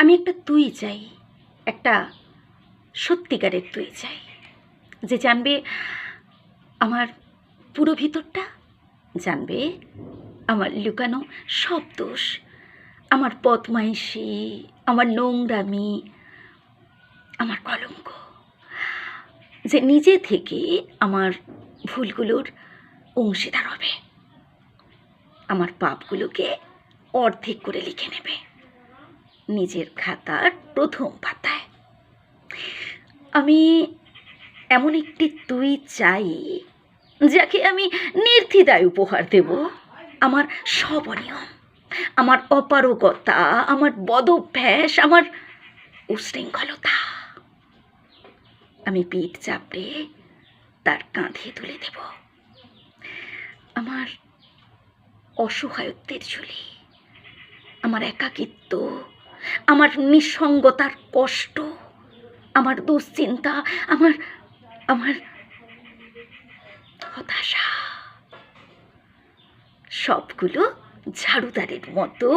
আমি একটা তুই চাই, একটা সত্যিকারের তুই চাই, যে জানবে আমার পুরো ভিতরটা, জানবে আমার লুকানো সব দোষ, আমার পথমাইশি আমার নোংরামি, আমার কলঙ্ক, যে নিজে থেকে আমার ভুলগুলোর অংশীদার হবে, আমার পাপগুলোকে অর্ধেক করে লিখে নেবে। নিজের খাতার প্রথম পাতায়। আমি এমন একটি তুই চাই, যাকে আমি নির্দ্বিধায় উপহার দেব। আমার সব আমার অপারগতা, আমার বদভ্যাস, আমার উশৃঙ্খলতা। আমি পিঠ চাপড়ে তার কাঁধে তুলে দেব। আমার অসহায়ত্বের ঝুলি, আমার একাকিত্ব আমার নিঃসঙ্গতার কষ্ট, আমার দুশ্চিন্তা, আমার আমার হতাশা, সবগুলো ঝাড়ুদারের মতো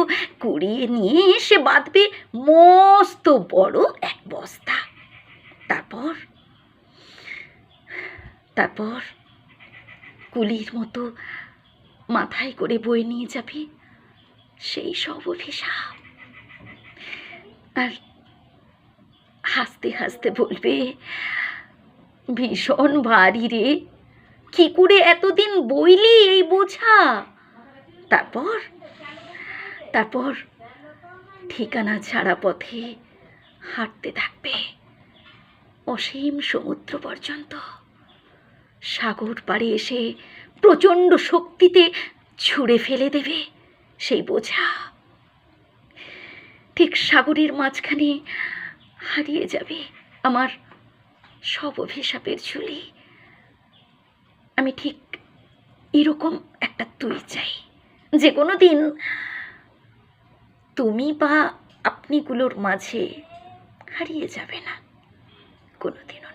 কুড়িয়ে নিয়ে এসে বাঁধবে মস্ত বড় এক বস্তা। তারপর তারপর কুলির মতো মাথায় করে বয়ে নিয়ে যাবে সেই সব অভিশাপ। আর হাসতে হাসতে বলবে, ভীষণ ভারী রে, কি করে এতদিন বইলি এই বোঝা? তারপর তারপর ঠিকানা ছাড়া পথে হাঁটতে থাকবে অসীম সমুদ্র পর্যন্ত। সাগর পাড়ে এসে প্রচণ্ড শক্তিতে ছুঁড়ে ফেলে দেবে সেই বোঝা। ঠিক সাগরের মাঝখানে হারিয়ে যাবে আমার সব অভিশাপের ঝুলি। আমি ঠিক এরকম একটা তুই চাই। যে কোনো দিন তুমি বা আপনিগুলোর মাঝে হারিয়ে যাবে না। কোনো দিনও